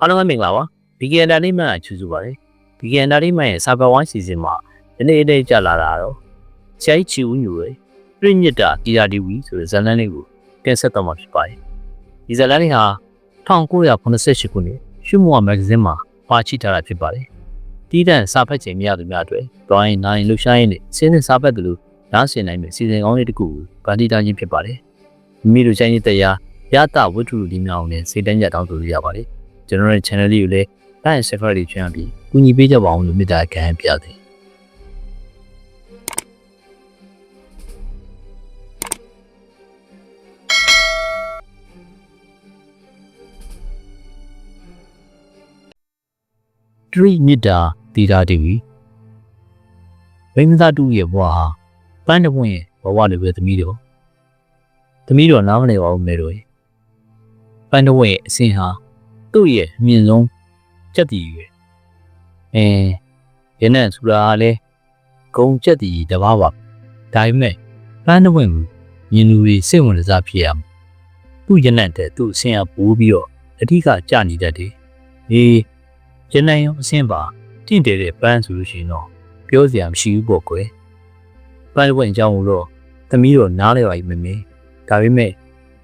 အားလုံးပဲမင်္ဂလာပါ Vegan Entertainment အချူစုပါတယ် Vegan Entertainment ရဲ့ Cyber One Season မှာဒီနေ့အနေ့ကြာလာတာတော့ဆရာကြီးချီဦးညူရဲ့ပြိညစ်တာ TRTV ဆိုတဲ့ဇာတ်လမ်းလေးကိုတင်ဆက်တော့မှာဖြစ်ပါတယ်ဒီဇာတ်လမ်းလေးဟာ1988ခုနှစ်ရှုမောမဂ္ဂဇင်းမှာပါချိထားတာဖြစ်ပါတယ်တီးတန့်စာဖတ်ချိန်မရသူများအတွက်ဒရိုင်းနိုင်လှူရှားရင်းနဲ့စင်းစင်စာဖတ်သူလို့နားဆင်နိုင်မယ့်စီစဉ်ကောင်းလေးတစ်ခုကိုဗန်တီတာချင်းဖြစ်ပါတယ်မိမိတို့ချိုင်းရတရားရတာဝတ္ထုလူဒီများအောင်လည်းစိတ်တန်းကြတောင်းဆိုလို့ရပါတယ် ကျွန်တော်ရဲ့ channel လေးကိုလည်း like and subscribe တွေချွန်ပြီးကူညီပေးကြပါအောင်လို့မေတ္တာခံပြသည်တရီမြစ်တာတီတာတီဗီမိမသားတူရဲ့ဘဝဟာပန်းတပွင့်ရဲ့ဘဝလိုပဲသမီးတော်သမီးတော်နားမလည်ပါဘူးမဲတော်ရဲ့ပန်းတပွင့်ရဲ့အစင်ဟာ သူ့ရဲ့အမြင့်ဆုံးကြက်တီရွယ်အဲရနဲ့ဆိုတာကလည်းဂုံကြက်တီတဘာပါဒါပေမဲ့ပန်းတစ်ပွင့်ကိုမြင်လူတွေစိတ်ဝင်စားဖြစ်ရမှာသူ့ရနဲ့တဲ့သူ့အဆင်ကပိုးပြီးတော့အဓိကကြနေတတ်တယ်အေးရနဲ့ရောအဆင်ပါတင့်တယ်တဲ့ပန်းဆိုလို့ရှိရင်တော့ပြောစရာမရှိဘူးပေါ့ကွယ်ပန်းတစ်ပွင့်အကြောင်းကိုတော့သမီးတော့နားလဲပါပြီမမေဒါပေမဲ့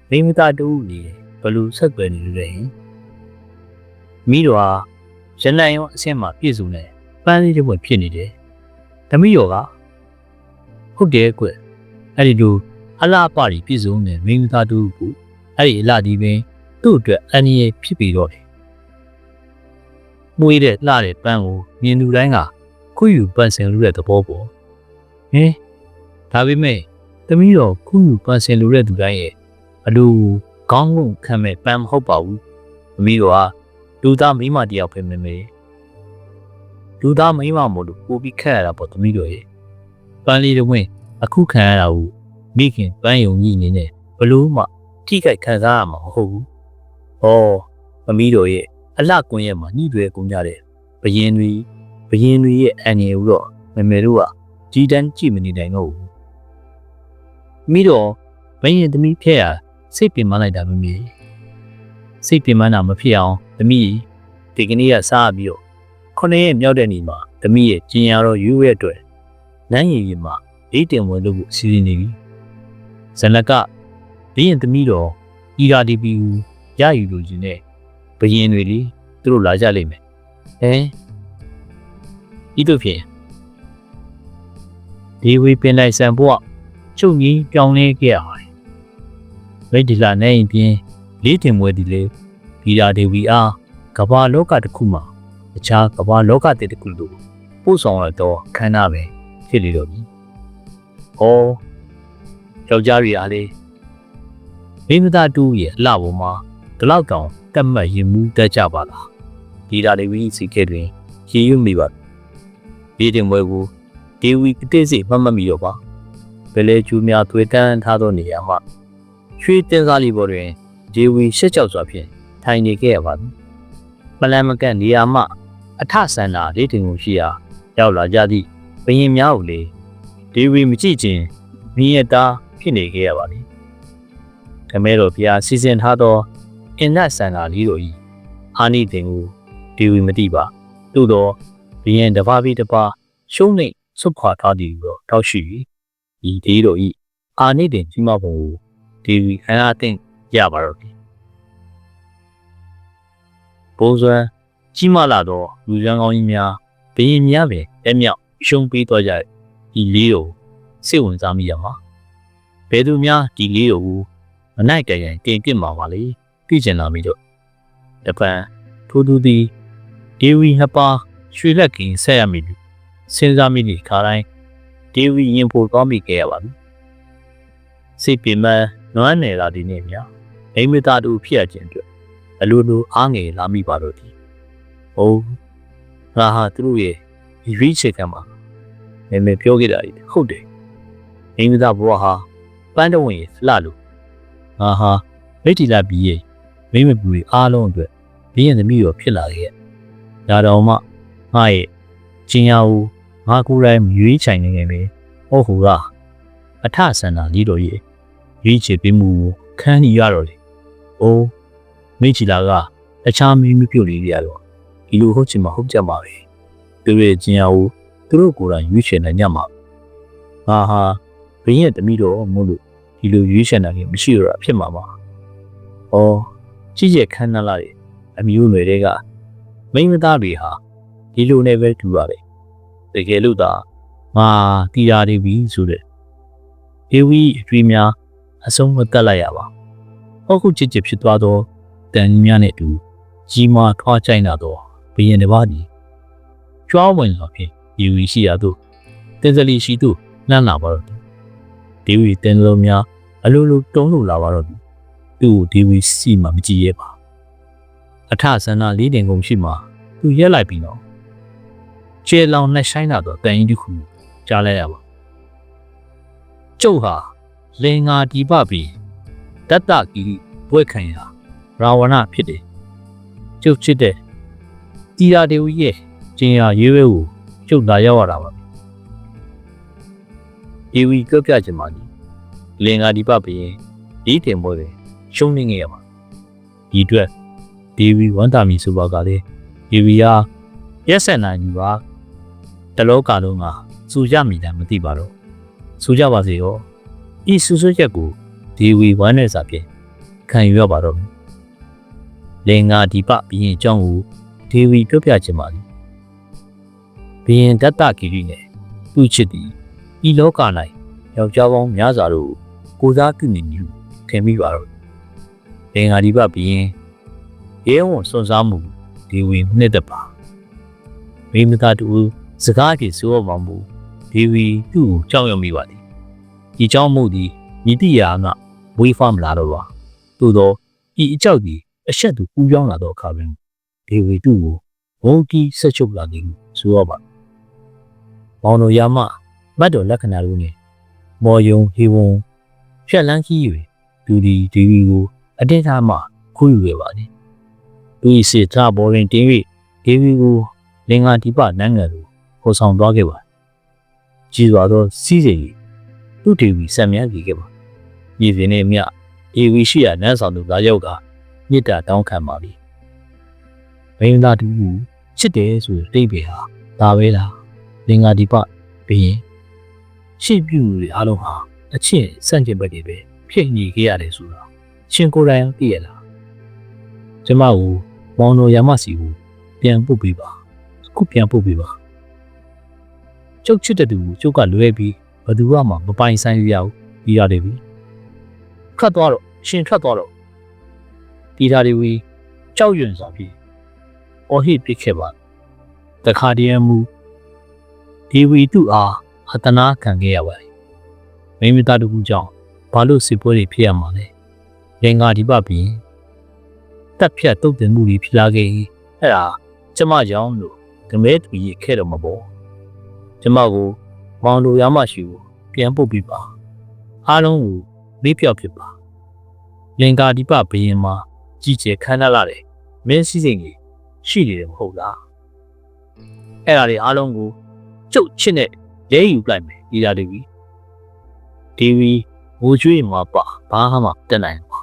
မိမသားတူနေဘယ်လိုဆက်သွယ်နေလို့လဲဟင် မိတော်ဟာရနံရောအဆင့်မှာပြည့်စုံတယ်ပန်းလေးတစ်ပွင့်ဖြစ်နေတယ်။သမီးတော်ကဟုတ်တယ်ကွ။အဲ့ဒီလိုအလားအပကြီးပြည့်စုံတဲ့မိန်းမသားတူကိုအဲ့ဒီအလားဒီပင်သူ့အတွက်အန္တရာယ်ဖြစ်ပြီးတော့တယ်။မွေးတဲ့လှတဲ့ပန်းကိုမြင်သူတိုင်းကခုယူပန်းစင်လူတဲ့သဘောပေါ့။ဟင်ဒါပေမဲ့သမီးတော်ခုယူပန်းစင်လူတဲ့သူတိုင်းရဲ့အလိုကောင်းကုန်ခံမဲ့ပန်းမဟုတ်ပါဘူး။သမီးတော်က လူသားမိန်းမတယောက်ပဲမေမေလူသားမိန်းမမို့လို့ပို့ပြီးခက်ရတာပေါ့သမီးတို့ရေပန်းလေးတွေဝင်အခုခံရတာကိုမိခင်ပန်းယုံကြီးနေနဲ့ဘလို့မှထိခိုက်ခံစားရမှာမဟုတ်ဘူး။ဩမမီးတို့ရဲ့အလှကွင်းရဲ့မှာညှိတွေကုန်ကြတဲ့ဘယင်းတွေဘယင်းတွေရဲ့အန်ရည်ကိုတော့မေမေတို့ကကြီးတန်းကြည့်မနေနိုင်တော့ဘူး။မိတော့ဘယင်းသမီးဖျက်ရစိတ်ပင်မလိုက်တာမမေ စိတ်ပင်မနာမဖြစ်အောင်သမီးဒီကနေ့ကစားပြီးတော့ခုနှစ်ရက်မြောက်တဲ့နေ့မှာသမီးရဲ့ကျင်ရတော့ယူရဲ့အတွက်နန်းရည်ရီမှာလေးတင်ဝင်လို့အစီအစဉ်နေပြီဇလကဘင်းရင်သမီးတော်အီရာဒီပီကိုရယူလို့ခြင်းနဲ့ဘယင်တွေလေသူတို့လာကြလိမ့်မယ်ဟဲဤတို့ဖြင့်ဒီဝေပင်လိုက်ဆံဘွားချုပ်ကြီးပြောင်းလဲခဲ့ရပါတယ်ဝိဒိလာနဲ့ရင်ပြင်း လေးတင်ဝဲဒီလေဗီရာဒေဝီအားကမ္ဘာလောကတစ်ခုမှာတခြားကမ္ဘာလောကတစ်ခုလိုပို့ဆောင်ရတော့ခန္ဓာပဲဖြစ်လေတော့ပြီ။ဟောယောက်ျားတွေအားလေမိမသားတူရဲ့အလှပေါ်မှာဒီလောက်တောင်တက်မှတ်ရင်မှုတက်ကြပါလား။ဒီဓာဒေဝီစီကဲတွင်ရေရွမိပါဒီတင်ပွဲကိုဒေဝီကတိစိမှတ်မမီတော့ပါဘယ်လေကျူးများသွေးတန်းထားသောနေရာမှာရွှေတင်စားလီပေါ်တွင် ဒေဝီရှက်ကြောက်စွာဖြင့်ထိုင်နေခဲ့ရပါသည်။မလန်မကန့်နေရာမှအထဆန္ဒလေးတင်ကိုရှိရာရောက်လာကြသည့်ဘရင်များကိုလေဒေဝီမကြည့်ခြင်းမိရတာဖြစ်နေခဲ့ရပါသည်။ခမဲတော်ဘုရားစီစဉ်ထားသောအင်နတ်ဆန္ဒလေးတို့၏အာနိသင်ကိုဒေဝီမသိပါ။သို့သောဘရင်တစ်ပါးပြီးတစ်ပါးရှုံးနေဆွတ်ခွာထားသည်ကိုတောက်ရှိ၏ဤဒေတို့၏အာနိသင်ကြီးမပုံကိုဒေဝီအနာသိရ ပါတော့ပြီဘုံစွမ်းကြီးမားလာသောလူရန်ကောင်းကြီးများဘရင်များပင်တက်မြောက်ရှုံးပေးသွားကြဒီလေးကိုစိတ်ဝင်စားမိရမှာဘယ်သူများဒီလေးကိုမနိုင်တရန်တင်ပြစ်မှာပါလေသိကျင်လာပြီတော့တပန်ထိုးသူသည်ဒေဝီနှစ်ပါးရွှေလက်ကင်ဆက်ရမည်လို့စဉ်းစားမိသည့်ခါတိုင်းဒေဝီရင်ပိုကောင်းမိခဲ့ရပါပြီစိတ်ပင်မနွမ်းနယ်လာသည်နှင့်များအိ မ်မသားတို့ဖြစ်ရခြင်းအတွက်အလိုလိုအားငယ်လာမိပါတော့သည်။ဟုတ်ငါဟာသူတို့ရဲ့ရွေးချယ်ခံမှာမေမေပြောခဲ့တာကြီးဟုတ်တယ်။အိမ်မသားဘဝဟာပန်းတဝင်ရဲ့လှလို့ငါဟာမိတ်တီလာပြီးရဲ့မိမပူတွေအားလုံးအတွက်ဘင်းရင်သမီးရောဖြစ်လာခဲ့။ဒါတော့မှငါရဲ့ကျင်ရဦးငါကိုယ်တိုင်ရွေးချယ်နေငယ်ပဲ။ဟုတ်ဟူကအထဆန္ဒလေးတော်ရဲ့ရွေးချယ်ပေးမှုကိုခန်းနေရတော့လေ။ အိုးမိချီလာကဘတခြားမင်းမပြုတ်လေးတွေကတော့ဒီလိုဟုတ်ချင်မှဟုတ်ကြမှာပဲသူတို့ရဲ့ကျင်ရကိုသူတို့ကိုယ်တိုင်ရွေးချယ်နိုင်ကြမှာငါဟာဘင်းရဲ့တမိတော်မို့လို့ဒီလိုရွေးချယ်နိုင်ရင်မရှိတော့တာဖြစ်မှာပါ။ဩကြည့်ရခန်းနာလာတယ်အမျိုးနွယ်တွေကမိန်းမသားတွေဟာဒီလိုနဲ့ပဲတူပါပဲတကယ်လို့သာငါတီးရနေပြီဆိုတဲ့ဒေဝီအတွေ့များအဆုံးမတက်လိုက်ရပါ ဟုတ်ခုချစ်ချစ်ဖြစ်သွားတော့တန်ကြီးများနဲ့အတူကြီးမားထွားကြိုက်လာတော့ဘယင်တစ်ပါးဒီကြွားဝင်လာဖြင့်ဒေဝီရှိရာသို့တင်စလီရှိသို့လှမ်းလာပါတော့ဒေဝီတင်လုံးများအလိုလိုတုံးလို့လာပါတော့သူ့ကိုဒေဝီစီမှမကြည့်ရဲပါအထဆန္ဒလေးတင်ကုန်ရှိမှသူရက်လိုက်ပြီးတော့ခြေလောင်နဲ့ဆိုင်လာတော့တန်ရင်တစ်ခုကြားလိုက်ရပါကျုပ်ဟာလင်္ကာဒီပပြီး တတ္တကီဘွဲ့ခံရာရာဝဏဖြစ်တယ်ကျုပ်ချစ်တဲ့တီရာဒေဝီရဲ့ကျင်ရာရေးဝဲကိုကျုပ်လာရောက်ရတာပါဒေဝီကပြချင်ပါကြီးလင်္ကာဒီပပြီးရင်ဒီတင်ပွဲပဲရှုံးနေငယ်ရမှာဒီအတွက်ဒေဝီဝန်တာမီဆိုပါကလေဒေဝီဟာရက်ဆက်နိုင်ပြီပါတလောကလုံးကစူကြမိတယ်မသိပါတော့စူကြပါစေရောဤစူဆွချက်ကို ဒေဝီဝမ်းနဲ့စာဖြင့်ခံယူရပါတော့မယ်လင်္ကာဒီပဘီရင်အကြောင်းကိုဒေဝီပြောပြခြင်းပါလေဘီရင်တတ္တကိရိနဲ့သူ့ချစ်သည်ဤလောက၌ယောက်ျားပေါင်းများစွာတို့ကိုစားပြုနေနေထင်မိပါတော့လင်္ကာဒီပဘီရင်ရဲဝံစွန်စားမှုဒေဝီနှစ်သက်ပါမိမသားတူစကားပြေဆိုးအောင်မှုဒေဝီသူ့ကိုကြောက်ရွံ့မိပါသည်ဒီကြောင့်မှုသည်မြည်တိယာက ဝေးဖမလာတော့ပါသို့သောဤအကြောက်သည်အဆက်သူပူပြောင်းလာသောအခါပင်ဒေဝီသူ့ကိုဘုံကြီးဆက်ချုပ်လာသည်ဆိုရပါမောင်တို့ရမမတ်တော်လက္ခဏာတို့နှင့်မော်ယုံဟေဝံဖြက်လန်းကြီး၍ဒူဒီဒေဝီကိုအတင်းထားမှခိုးယူခဲ့ပါသည်သူ၏စေထဘောရင်တင်း၍ဒေဝီကိုလင်္ကာဒီပနန်းငယ်သို့ခေါ်ဆောင်သွားခဲ့ပါကြည်စွာသောစီးစိမ်သူ့ဒေဝီဆက်မြန်းကြည့်ခဲ့ပါ ပြည်စင်းနဲ့မြဒေဝီရှိရာနန်းဆောင်သူလာရောက်ကမြစ်တာတောင်းခံပါပြီဘိန်းသားတူကိုချစ်တယ်ဆိုတဲ့တိတ်ပေဟာဒါပဲလားလင်္ကာဒီပဘင်းရှေ့ပြူတွေအားလုံးဟာအချင်းစန့်ကျင်ဘက်တွေပဲဖြစ်ညီခဲ့ရတယ်ဆိုတာရှင်ကိုယ်တိုင်သိရလားကျမကိုမောင်တော်ရမစီကိုပြန်ပုတ်ပေးပါခုပြန်ပုတ်ပေးပါကျုပ်ချစ်တဲ့သူကိုကျုပ်ကလွဲပြီးဘယ်သူမှမပိုင်ဆိုင်ရဘူးပြီးရတယ်ပြီ ခတ်သွားတော့ရှင်ခတ်သွားတော့တီတာတွေဝီကြောက်ရွံ့စွာဖြင့်အော်ဟစ်ပစ်ခဲ့ပါတခါတည်းမူဒီဝီသူ့အားအတနာခံခဲ့ရပါတယ်မိမိသားတကူကြောင့်ဘာလို့စစ်ပွဲတွေဖြစ်ရမှာလဲရင်္ဂါဒီပပြီးတက်ဖြတ်တုတ်တင်မှုတွေဖြစ်လာခဲ့အဲ့ဒါကျမကြောင့်လို့ဓမဲသူကြီးခဲ့တော့မပေါ်ကျမကိုမောင်လိုရမရှိကိုပြန်ပုတ်ပြီးပါအားလုံးကို လေးပြောက်ဖြစ်ပါလင်္ကာဒီပဘရင်မှာကြီးကျယ်ခမ်းနားလာတယ်မင်းစည်းစိမ်ကြီးရှိနေတယ်မဟုတ်လားအဲ့ဒါတွေအားလုံးကိုကျုပ်ချစ်နဲ့လဲယူလိုက်မယ်ဒီလာတွေကြီးဒီဝီငိုကြွေးမှာပါဘာမှတက်နိုင်ပါ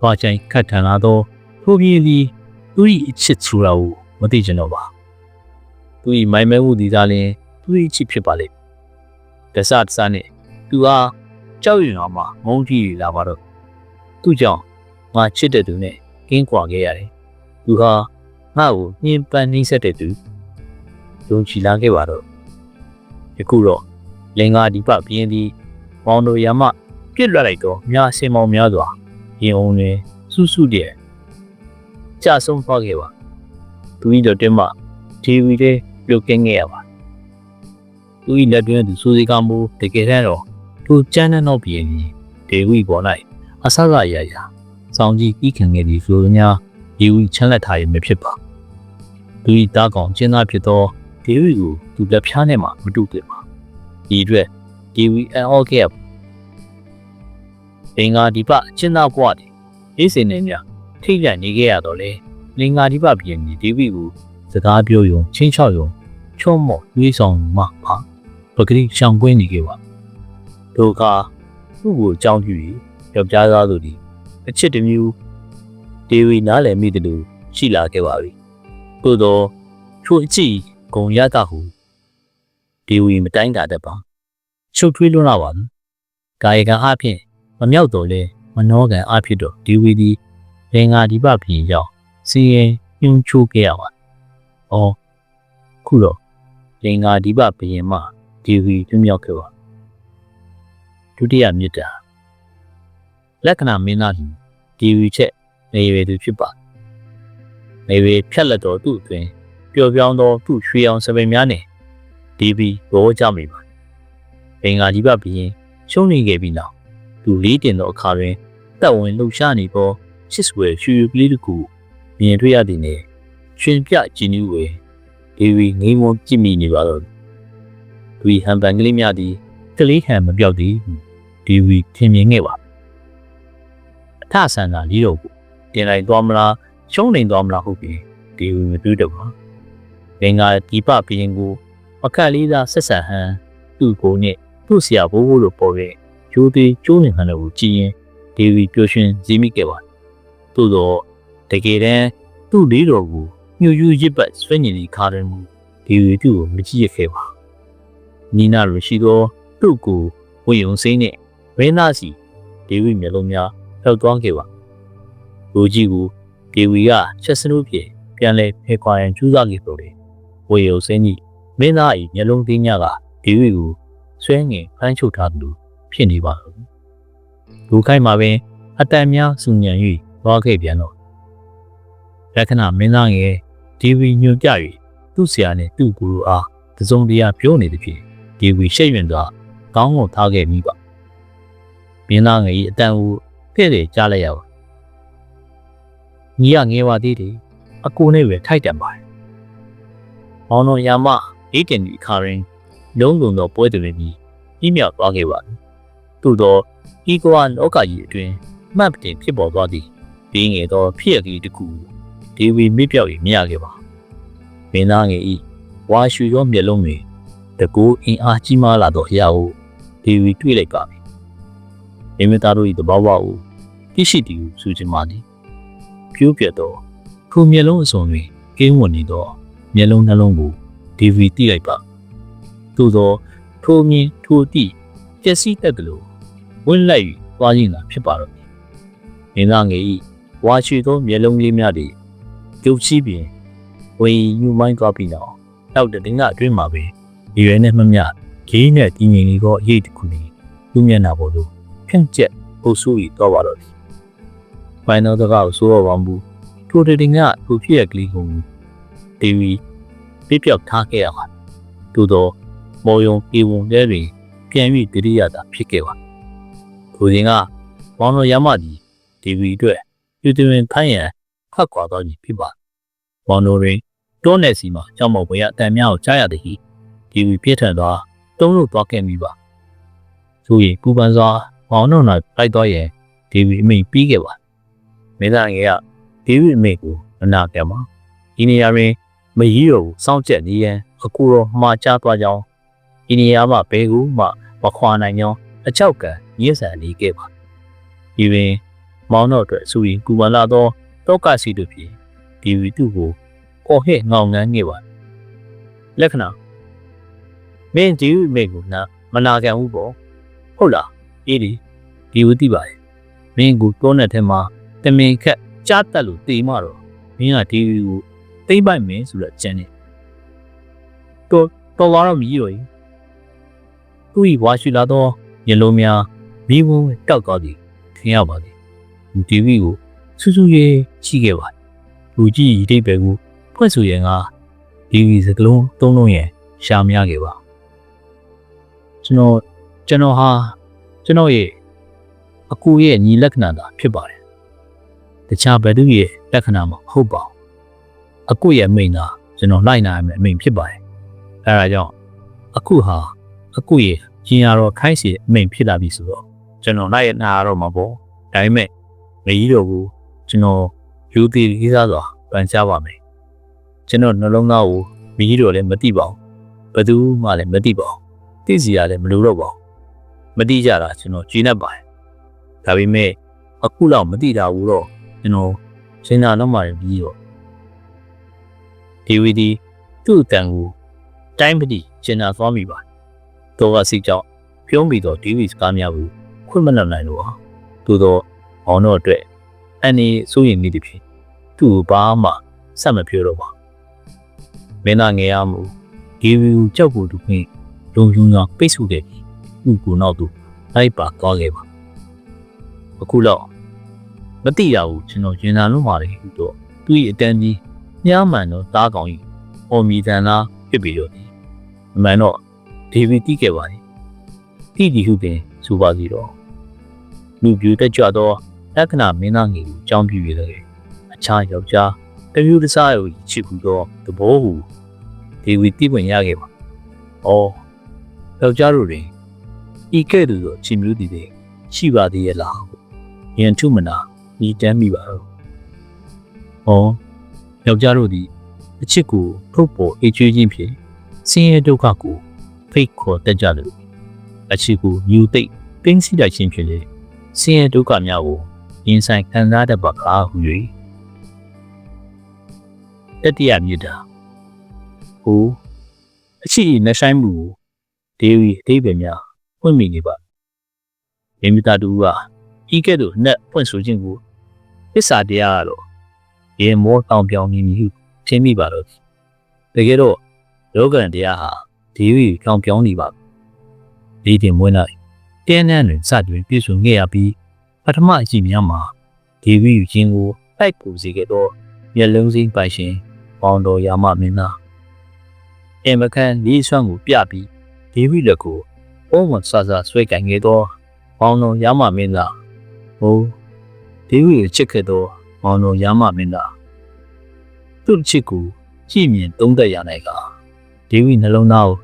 ဘာချိုင်ခတ်ထန်လာတော့ထိုးပြေးသည်သူ့၏အချစ်ချူတာကိုမသိကြတော့ပါသူ၏မိုင်မဲမှုဒီသားလင်းသူ့၏ချစ်ဖြစ်ပါလိမ့်တဆတဆနဲ့သူအား ကြောက်ရွံ့အောင်မှငုံကြည့်လာပါတော့သူ့ကြောင့်ငါချစ်တဲ့သူနဲ့ကင်းကွာခဲ့ရတယ်သူဟာငါ့ကိုညှဉ်းပန်းနှိမ့်ဆက်တဲ့သူယုံကြည်လာခဲ့ပါတော့ယခုတော့လင်္ကာဒီပပြင်းသည်မောင်တို့ရမပြစ်လွတ်လိုက်တော့မြားစင်မောင်များစွာရင်အောင်တွင်စုစုတည်းကြဆုံးသွားခဲ့ပါသူဤတော့တင်းမဒီဝီလေးပြုတ်ကင်းခဲ့ရပါသူဤလက်တွင်သူစိုးစိကမှုတကယ်တမ်းတော့ သူကျန်းတဲ့နောက်ပြင်းကြီးဒေဝီပေါ်၌အဆကအရာရာစောင်းကြီးပြီးခင်ခဲ့သည်ဆိုများဒီဝီချမ်းလက်ထားရမဖြစ်ပါသူဤတားကောင်ကျင်းသားဖြစ်သောဒေဝီကိုသူလက်ဖျားနဲ့မှမတူသင့်ပါဒီအတွက်ဒီဝီအန်အော့ခဲ့အင်္ဂါဒီပအချင်းသားဘဝတည်အေးစင်နေမြထိတ်လန့်နေခဲ့ရတော့လေလင်္ကာဒီပပြည်ကြီးဒေဝီကိုစကားပြောယုံချင်းချောက်ယုံချော့မော့တွေးဆောင်မှပါပဂရိရှောင်ကွင်းနေခဲ့ပါ ဒုက္ခသူ့ကိုအကြောင်းပြုပြီးယောက်ျားသားသူဒီအချစ်တမျိုးဒေဝီနားလည်မိတယ်လို့ရှိလာခဲ့ပါပြီသို့သောထိုအကြည့်ဂုံရကဟုဒီဝီမတိုင်းတာတတ်ပါချုပ်ထွေးလွန်းလာပါဘူးကာယကံအဖြစ်မမြောက်တော့လေမနောကံအဖြစ်တော့ဒီဝီဒီလင်္ကာဒီပပြင်ရောက်စီရင်ညှို့ချိုးခဲ့ရပါအော်ခုတော့လင်္ကာဒီပပြင်မှဒီဝီတွမြောက်ခဲ့ပါ ဒုတိယမြစ်တာလက္ခဏာမင်းသားဒီဝီချက်နေရည်သူဖြစ်ပါနေရည်ဖြတ်လက်တော်သူ့အတွင်ပျော်ပြောင်းသောသူ့ရွှေအောင်စပင်များနဲ့ဒီဘီဘောကြမိပါဘင်္ဂါဒီပဘီရင်ရှုံးနေခဲ့ပြီးနောက်သူလေးတင်သောအခါတွင်တက်ဝင်လှူရှားနေသောချစ်စွဲရွှေကလေးတစ်ခုမြင်တွေ့ရသည်နှင့်ရှင်ပြကြည်နူးဝေဒီဝီငိမ့်မွန်ကြည့်မိနေပါတော့သူဟန်ပန်ကလေးများသည်ကလေးဟန်မပြောက်သည် ဒီဝီထင်မြင်ခဲ့ပါအထဆန်သာလီတော့ကိုတင်လိုက်သွားမလားရှုံးနေသွားမလားဟုတ်ပြီဒီဝီမတွေ့တော့ပါဘင်္ဂါဒီပဘီရင်ကိုအခက်လေးသာဆက်ဆက်ဟန်သူ့ကိုနဲ့သူ့ဆရာဘိုးဘိုးတို့ပေါ်ခဲ့ကျိုးသေးကျိုးနေဟန်တွေကိုကြည်ရင်ဒေဝီပျော်ရွှင်စည်းမိခဲ့ပါသို့တော့တကယ်တမ်းသူ့လေးတော်ကိုညှို့ယူရစ်ပတ်ဆွေးညင်ဒီခါရင်မူဒေဝီသူ့ကိုမကြည့်ရခဲ့ပါနီနာလိုရှိသောသူ့ကိုဝေယုံစိမ့်နဲ့ ဝင်းသားစီဒေဝီမျက်လုံးများဖျောက်သွားခဲ့ပါလူကြီးကိုဒေဝီကချက်စနုပြေပြန်လဲဖေခွာရန်ကြိုးစားခဲ့ပုံလေဝေယုံစိမ့်ကြီးမင်းသား၏မျက်လုံးသေးညကဒေဝီကိုဆွဲငင်ဖမ်းချုပ်ထားသလိုဖြစ်နေပါတော့လူခိုက်မှာပင်အတန်များစုညံ၍သွားခဲ့ပြန်တော့လက္ခဏာမင်းသားငယ်ဒီဝီညွန်ပြ၍သူ့ဆရာနဲ့သူ့ကူတို့အားတစုံတရာပြောနေသည်ဖြင့်ဒီဝီရှက်ရွံ့စွာကောင်းကိုထားခဲ့မိပါ မင်းသားငယ်၏အတန်ကိုဖဲ့တယ်ကြားလိုက်ရပါညီရငယ်ပါသေးတယ်အကိုနဲ့ပဲထိုက်တန်ပါတယ်မောင်တော်ယာမအေးတင်ဒီခါရင်လုံးလုံးသောပွဲတွေပြီးပြီးမြောက်သွားခဲ့ပါသည်သို့သောဤကွာလောကကြီးအတွင်းမှတ်တင်ဖြစ်ပေါ်သွားသည့်ဒီငယ်သောဖြစ်ရကလေးတစ်ခုဒေဝီမြစ်ပြောက်၏မရခဲ့ပါမင်းသားငယ်ဤဝါရှူသောမျက်လုံးတွင်တကူအင်အားကြီးမားလာသောအရာကိုဒေဝီတွေ့လိုက်ပါပြီ မိမိသားတို့၏တဘာဝကိုသိရှိသည်ဟုဆိုချင်ပါသည်ပြိုးပြတ်သောခုမျက်လုံးအစုံတွင်ကင်းဝင်နေသောမျက်လုံးနှလုံးကိုဒေဝီသိလိုက်ပါသို့သောထိုမြင်ထိုတိပျက်စီးတတ်တယ်လို့ဝင့်လိုက်၍သွားခြင်းသာဖြစ်ပါတော့တယ်။မင်းသားငယ်ဤဝါချွေသောမျက်လုံးလေးများတွေပြုတ်ချီးပြင်ဝင်ယူမိုင်းသွားပြီးတော့နောက်တတင်းကအတွင်းမှာပဲဒီရွယ်နဲ့မမျှဂေးနဲ့တင်းငင်လေးကအရေးတခုနေသူ့မျက်နှာပေါ်သို့ ဖြန့်ကျက်အုပ်စိုးပြီးတော့ပါတော့တယ်။ဖိုင်နယ်တကောက်ဆိုးတော့ပါဘူး။ထိုတင်းကသူဖြစ်ရကလေးကိုဒေဝီပြပြောက်ထားခဲ့ရပါ။သို့တော့မော်ယုံပြေဝုံတဲတွင်ပြန်၍တတိယတာဖြစ်ခဲ့ပါထိုစဉ်ကမောင်တော်ရမသည်ဒီဗီအတွက်ယူသွင်းဖိုင်းရန်ခတ်ခွာသွားခြင်းဖြစ်ပါမောင်တော်တွင်တောနယ်စီမှာကြောက်မော်ဘွေရအတန်များကိုကြားရသည်ဟိဒီဗီပြည့်ထန်သွားတုံးလို့သွားခဲ့မိပါဆိုရင်ပူပန်စွာ မောင်တော်၌လိုက်သွားရင်ဒီဗီအမိန်ပြီးခဲ့ပါမင်းသားငယ်ကဒီဗီအမိန်ကိုအနာပြန်ပါဒီနေရာတွင်မကြီးတော်ကိုစောင့်ကြက်နေရန်အကူတော်မှားချသွားကြောင်းဒီနေရာမှာဘဲကူမှမခွာနိုင်ကြောင်းအချောက်ကညှစ်ဆန်နေခဲ့ပါဒီပင်မောင်းတော့အတွက်စူရင်ကူမလာသောတောကစီတို့ဖြင့်ဒီဝီတုကိုအော်ဟဲ့ငောင်ငန်းခဲ့ပါလက္ခဏာမင်းဒီဝီမေကိုနာမနာခံဘူးပေါ့ဟုတ်လားအေးဒီ ဒီဝီတိပါရဲ့မင်းကိုတောနဲ့ထဲမှာတမင်ခက်ကြားတက်လို့တေးမှတော့မင်းကဒီဝီကိုသိမ့်ပိုက်မင်းဆိုတော့ကြမ်းနေတော့တော်လာတော့မြည်တော့သူ့၏ဝါရှိလာသောမျက်လုံးများမိဘတောက်သွားသည်ထင်ရပါသည်လူတီဗီကိုစူးစူးရေးရှိခဲ့ပါလူကြီးဤတိတ်ပဲကိုဖွင့်ဆိုရင်ကဒီဗီစကလုံးသုံးလုံးရဲ့ရှာမရခဲ့ပါကျွန်တော်ကျွန်တော်ဟာကျွန်တော်ရဲ့ အကူရဲ့ညီလက္ခဏာသာဖြစ်ပါတယ်တခြားဘယ်သူရဲ့လက္ခဏာမဟုတ်ပါဘူးအကူရဲ့အမိန်သာကျွန်တော်လိုက်နိုင်မယ်အမိန်ဖြစ်ပါတယ်အဲဒါကြောင့်အခုဟာအခုရေကျင်ရတော့ခိုင်းစီအမိန်ဖြစ်လာပြီဆိုတော့ကျွန်တော်လိုက်ရနာတော့မှာပေါ့ဒါပေမဲ့မကြီးတော့ဘူးကျွန်တော်ယူသေးကြီးစားစွာပန်ချပါမယ်ကျွန်တော်နှလုံးသားကိုမကြီးတော့လည်းမတိပါဘူးဘယ်သူမှလည်းမတိပါဘူးသိစီရလည်းမလိုတော့ပါဘူးမတိကြတာကျွန်တော်ကြည်နေပါတယ် ဒါပေမဲ့အခုလောက်မတိတာဘူးတော့ကျွန်တော်စဉ်းစားတော့မှပြီးတော့ဒီဝီဒီသူ့အတန်ကိုတိုင်းပတိကျင်နာသွားမိပါတော့ကစိတ်ကြောင့်ပြုံးပြီးတော့ဒီဝီစကားများကိုခွင့်မလက်နိုင်လို့ဟာသို့တော့အောင်တော့အတွက်အန်ဒီစိုးရင်နေသည်ဖြစ်သူ့ကိုဘာမှဆက်မပြောတော့ပါမင်းသားငယ်ရမှုဒီဝီကိုကြောက်ဖို့သူခင်လုံလုံကပိတ်ဆို့ခဲ့ပြီးသူ့ကိုနောက်သူလိုက်ပါသွားခဲ့ပါ အခုတော့မတိရဘူးကျွန်တော်ရင်သာလုံးပါလေဟူတော့သူ့ရဲ့အတန်းကြီးညားမှန်တော့တားကောင်ကြီးအော်မီတန်လားဖြစ်ပြီးတော့ဒီအမှန်တော့ဒေဗီတီးခဲ့ပါလေတိတီဟုပင်ဆိုပါစီတော့လူပြူတက်ကြတော့လက္ခဏာမင်းသားငယ်ကိုကြောင်းပြရလေအခြားယောက်ျားတမျိုးတစားကိုချစ်ကူတော့သဘောဟူဒေဗီတီးဝင်ရခဲ့ပါ။အော်ယောက်ျားတို့တွင်ဤကဲ့သို့သောချီမျိုးတည်တဲ့ရှိပါသေးရဲ့လား။ ယန်ထုမနာဤတမ်းမိပါတော့။အော်ယောက်ျားတို့သည်အချစ်ကိုထုတ်ပေါ်အေးချွေးခြင်းဖြင့်ဆင်းရဲဒုက္ခကိုဖိတ်ခေါ်တတ်ကြတယ်။အချစ်ကိုမြူသိပ်တင်းစီတိုက်ခြင်းဖြင့်လေဆင်းရဲဒုက္ခများကိုရင်ဆိုင်ခံစားတတ်ပါကားဟူ၍တတိယမြေတာဟိုအချစ်ဤနှဆိုင်မှုကိုဒေဝီအသေးပဲများဖွင့်မိနေပါမိမိသားတူက ဤကဲ့သို့နှက်ဖွင့်ဆိုခြင်းကိုသစ္စာတရားကတော့ရေမောတောင်ပြောင်နေမည်ဟုထင်မိပါတော့တကယ်တော့လောကရန်တရားဟာဒေဝီတောင်ပြောင်နေပါဒီတင်မွေးလိုက်တင်းနှန်းတွင်စတွင်ပြည့်စုံခဲ့ရပြီးပထမအကြည့်များမှာဒေဝီယူခြင်းကိုပိုက်ကိုစေခဲ့တော့မျက်လုံးစိမ်းပိုင်ရှင်ပေါင်တော်ရာမမင်းသားအင်မခန်လေးဆွမ်းကိုပြပြီးဒေဝီလက်ကိုအုံးမဆာဆာဆွဲကင်ခဲ့တော့ပေါင်တော်ရာမမင်းသား ဟိုဒေဝီကိုချစ်ခဲ့တော့ပေါင်တော်ရာမမင်းသားသူ့ချစ်ကိုကြည့်မြင်သုံးသက်ရနိုင်ကဒေဝီနှလုံးသားကို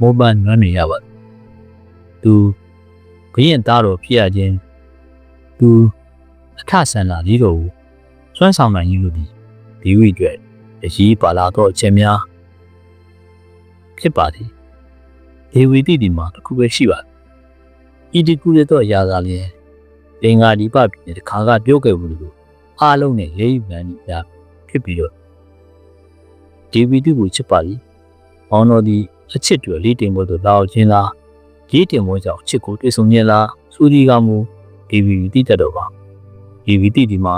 မောပန်းနွမ်းနေရပါသူဘရင်သားတော်ဖြစ်ရခြင်းသူအခဆန်လာလေးတော်ကိုစွမ်းဆောင်နိုင်ရလို့ဒီဒီဝိအတွက်အရေးပါလာတော့အချက်များဖြစ်ပါသည်ဒေဝီတိဒီမှာတစ်ခုပဲရှိပါတယ်ဤဒီကူရတော့ရာသာလျင် လင်္ကာဒီပပြည်တခါကပြောခဲ့ဘူးလို့အားလုံးနဲ့ရေးယူမှန်းကြီးများဖြစ်ပြီးတော့ဒီဗီဒီယိုကိုချစ်ပါလိ။ဘောင်းတော်ဒီအချစ်တွေလေးတင်ဖို့တို့လာအောင်ချင်းလား။ရေးတင်ဖို့ကြောင့်ချစ်ကိုတွေ့ဆုံခြင်းလား။စူဒီကမူဒီဗီတိတက်တော့ပါ။ဒီဗီတိဒီမှာ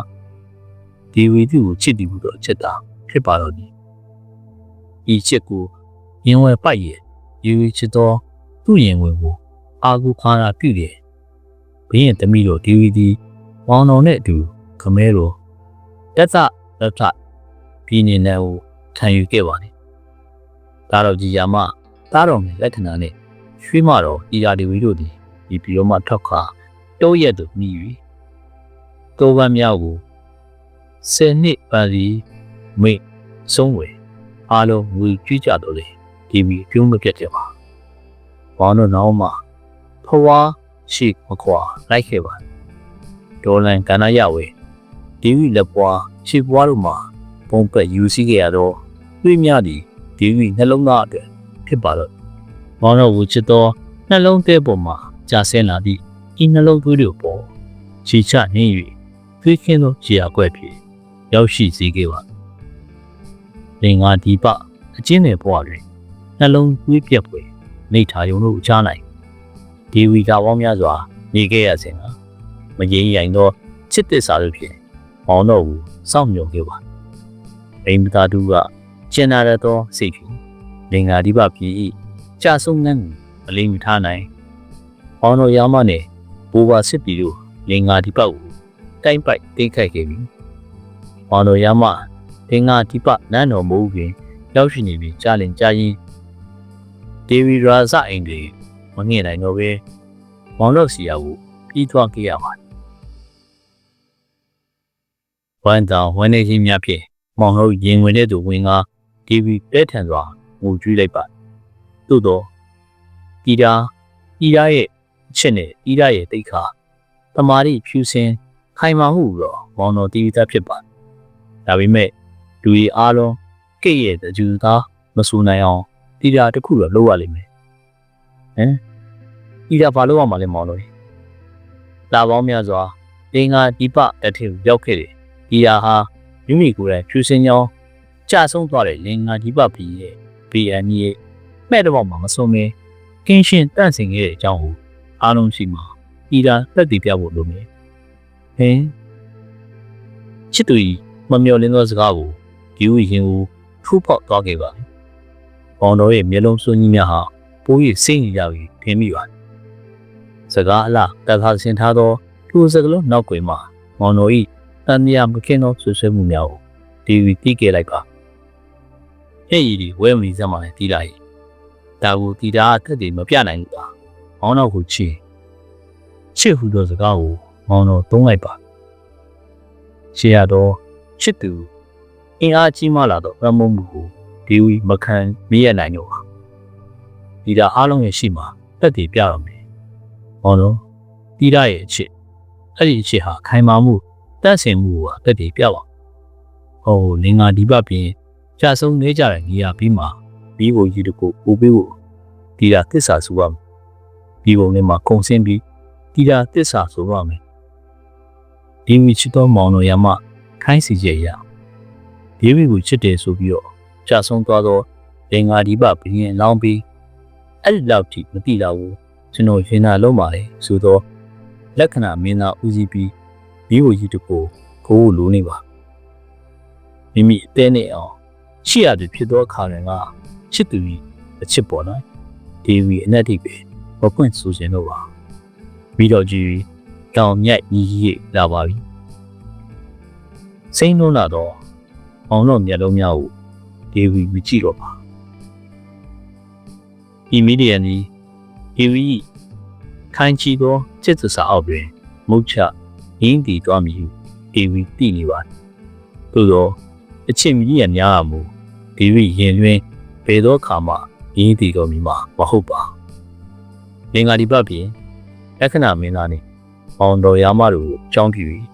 ဒီဗီတိကိုချစ်တည်ဖို့တော့ချစ်တာဖြစ်ပါတော့ဒီ။ဤချစ်ကိုရင်ဝယ်ပိုက်ရဲ့ယူချစ်တော့သူ့ရင်ဝင်ကိုအာကူခါရာပြုတယ်။ ဘင်းရဲ့တမိတို့ဒီဗီတီဘောင်းတော်နဲ့အတူခမဲတော်တက်သလက်ထပြည်နေနဲ့ဟိုခံယူခဲ့ပါနဲ့။ဒါတော့ကြီးယာမသားတော်နဲ့လက္ခဏာနဲ့ရွှေမတော်ဤရာဒီဝီတို့သည်ဒီပြီးတော့မှထွက်ခါတိုးရက်သူမြည်၍တိုးပန်းမြောက်ကိုဆယ်နှစ်ပါစီမိတ်ဆုံးဝယ်အားလုံးငွေကြွကြတော့လေဒီမီပြုံးမပြတ်တယ်ပါ။ဘောင်းတို့နောက်မှဖွာ ရှိမခွာလိုက်ခဲ့ပါဒေါ်လန်ကန္နာရဝဲဒီဝီလက်ပွားရှိပွားတို့မှာပုံပက်ယူစီခဲ့ရတော့တွေးမြသည်ဒီဝီနှလုံးသားအတွက်ဖြစ်ပါတော့မောင်တော်ကိုချစ်သောနှလုံးသေးပေါ်မှာကြာဆင်းလာသည့်ဤနှလုံးသွေးတို့ပေါ်ချီချနေ၍သွေးခင်းသောခြေအကွက်ဖြစ်ရောက်ရှိစေခဲ့ပါလင်္ကာဒီပအချင်းတဲ့ဘဝတွင်နှလုံးသွေးပြက်ပွေနေထာယုံတို့ကြားနိုင် ဒီဝီကပေါင်းများစွာနေခဲ့ရစဉ်ကမငြိမ်ရိုင်သောချစ်သစ္စာတို့ဖြင့်မောင်တော်ကိုစောင့်မျှော်ခဲ့ပါအိမ်မသားတူကကျင်နာရသောစိတ်ဖြင့်လင်္ကာဒီပပြည်၏ကြာဆုံးငန်းကိုအလေးမထားနိုင်။ဘောင်းတော်ရမနဲ့ဘူပါစစ်တီတို့လင်္ကာဒီပကိုတိုင်းပိုက်တိတ်ခိုက်ခဲ့ပြီ။ဘောင်းတော်ရမလင်္ကာဒီပနန်းတော်မိုးခင်ရောက်ရှိနေပြီးကြာလင်ကြာရင်ဒေဝီရာဇအိမ်တွေ မငှက်နိုင်တော့ပဲဘောင်းတော်စီယာကိုပြီးသွားခဲ့ရပါတယ်။ဝန်တောင်ဝန်နေချင်းများဖြင့်မောင်တို့ရင်ဝင်တဲ့သူဝင်ကဒီဗီတဲထန်စွာငိုကြွေးလိုက်ပါသို့တော့တီတာတီတာရဲ့အချက်နဲ့တီတာရဲ့တိတ်ခါတမာရီဖြူစင်ခိုင်မာမှုတော့မောင်တော်တီဗီသားဖြစ်ပါဒါပေမဲ့လူကြီးအားလုံးကိတ်ရဲ့တကြူသားမဆူနိုင်အောင်တီတာတစ်ခုတော့လုပ်ရလိမ့်မယ် ဟမ်တီတာဘာလုပ်ရမှာလဲမောင်တော်လာပေါင်းများစွာလင်္ကာဒီပတထေရောက်ခဲ့တယ်တီတာဟာမိမိကိုယ်တိုင်ဖြူစင်ကြောင်းကြာဆုံးသွားတဲ့လင်္ကာဒီပပီရဲ့ BN ရဲ့မဲ့တော့မှမဆုံးမဲကင်းရှင်းတန့်စင်ခဲ့တဲ့အကြောင်းကိုအားလုံးရှိမှာဤတာသက်တည်ပြဖို့လိုမယ်ဟင်ချစ်သူကြီးမမျော်လင်းသောစကားကိုဒီဝီရင်ကိုထူးဖောက်သွားခဲ့ပါဘောင်တော်ရဲ့မျက်လုံးစွန်းကြီးများဟာ ပိုးရစိတ်ညစ်ကြပြီးထင်မိပါတယ်စကားအလားတခါဆင်ထားသောသူစကလုံးနောက်ွယ်မှာမောင်တော်ဤတန်မြာမကင်းသောဆွဆွဲမှုများကိုဒီဝီတီးခဲ့လိုက်ပါဟဲ့ရီဒီဝဲမီစမ်းမှလည်းတီးလိုက်ဒါကိုတီတာအသက်တွေမပြနိုင်ဘူးလားမောင်းတော့ကိုချီချစ်ဟူသောစကားကိုမောင်းတော့သုံးလိုက်ပါရှေ့ရတော့ချစ်သူအင်အားကြီးမှလာတော့ရမုံမှုကိုဒီဝီမခံမရနိုင်တော့ ပါတီတာအားလုံးရဲ့ရှိမှာတက်တည်ပြတော့မယ်မောင်းတော့တီတာရဲ့အချစ်အဲ့ဒီအချစ်ဟာခိုင်မာမှုတန့်စင်မှုကိုတက်တည်ပြပါဟိုလင်္ကာဒီပပြင်ကြာဆုံးနေကြတဲ့နေရာပြီးမှပြီးဖို့ကြီးတကူပူပေးဖို့တီတာသစ္စာဆိုရမယ်ပြီးပုံလေးမှာကုံစင်းပြီးတီတာသစ္စာဆိုရမယ်ဒီမိချစ်တော်မောင်တော်ရမခိုင်းစီချက်ရဒီဝီကိုချစ်တယ်ဆိုပြီးတော့ကြာဆုံးသွားတော့လင်္ကာဒီပဘရင်လောင်းပြီး အဲ့ဒီလောက်ထိမတိတော့ဘူးကျွန်တော်ရင်နာလုံးပါလေဆိုတော့လက္ခဏာမင်းသားဦးစီးပြီးပြီးဖို့ကြီးတကူကိုယ်ကိုလိုနေပါမိမိအသေးနဲ့အောင်ချစ်ရတယ်ဖြစ်သောအခါတွေကချစ်သူကြီးအချစ်ပေါ်နော်ဒေဝီအနက်တိပဲမပွင့်ဆိုခြင်းတော့ပါပြီးတော့ကြီးတောင်မြတ်ကြီးကြီးလာပါပြီစိမ့်လုံးလာတော့အောင်တော့မျက်လုံးများကိုဒေဝီမကြည့်တော့ပါ အီမီဒီယန်ဒီဒေဝီခိုင်ချီသောจิตစာအောက်တွင်မုတ်ချရင်းတီတွားမည်ဒေဝီတည်နေပါသို့တော့အချစ်မြည်ရများမှုဒီဝိရင်တွင်ဘယ်သောအခါမှရင်းတည်တော်မူမှာမဟုတ်ပါလင်္ကာဒီပတ်ပြင်လက္ခဏာမင်းသားနှင့်မောင်တော်ရာမတို့ကိုအကြောင်းပြုပြီး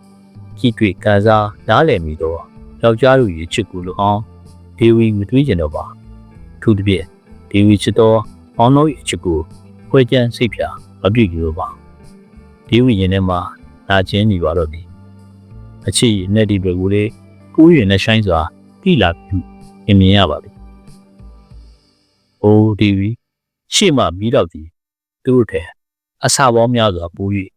ကြည့်တွေ့ကန်စားနားလည်မိတော့ယောက်ျားတို့ရဲ့ချစ်ကူလိုအောင်ဒေဝီမတွေးကျင်တော့ပါသူတစ်ပြည့်ဒေဝီချစ်တော် အောင်တို့ရဲ့ချစ်ကူခွဲကြမ်းစိတ်ဖြာမပြည့်ကြလို့ပါဒေဝီရင်ထဲမှာနာကျင်းနေပါတော့သည်အချစ်ရဲ့နဲ့ဒီဘက်ကိုလေကိုးရင်နဲ့ဆိုင်စွာတိလာပြုမြင်မြင်ရပါပြီ။အိုးဒီဝီရှေ့မှမီးတော့သည်သူတို့ထဲအစာပေါင်းများစွာပိုး၍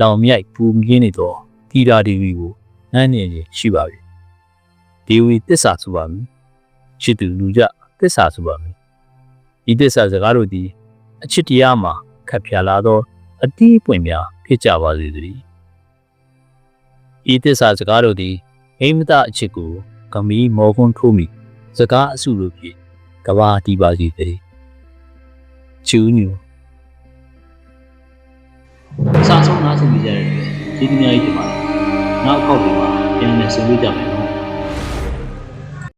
လောင်မြိုက်ပူမြင်းနေသောတီတာဒီဝီကိုနှမ်းနေခြင်းရှိပါပြီ။ဒီဝီတစ္ဆာဆိုပါမည်။ချစ်သူလူကြတစ္ဆာဆိုပါမည်။ ဒီတစ္ဆာစကားတို့သည်အချစ်တရားမှာခပ်ဖြာလာသောအတီးပွင့်များဖြစ်ကြပါစေသတည်း။ဤတစ္ဆာစကားတို့သည်အိမ်မတအချစ်ကိုကမီမော်ခွန်းထိုးမိစကားအစုလိုဖြင့်ကဘာတီးပါစီတည်းချူးညူစာဆုံးနားဆင်ကြရတဲ့ဒီကနေ့ဒီမှာနောက်အခေါက်ဒီမှာပြန်လည်ဆုံတွေ့ကြမယ်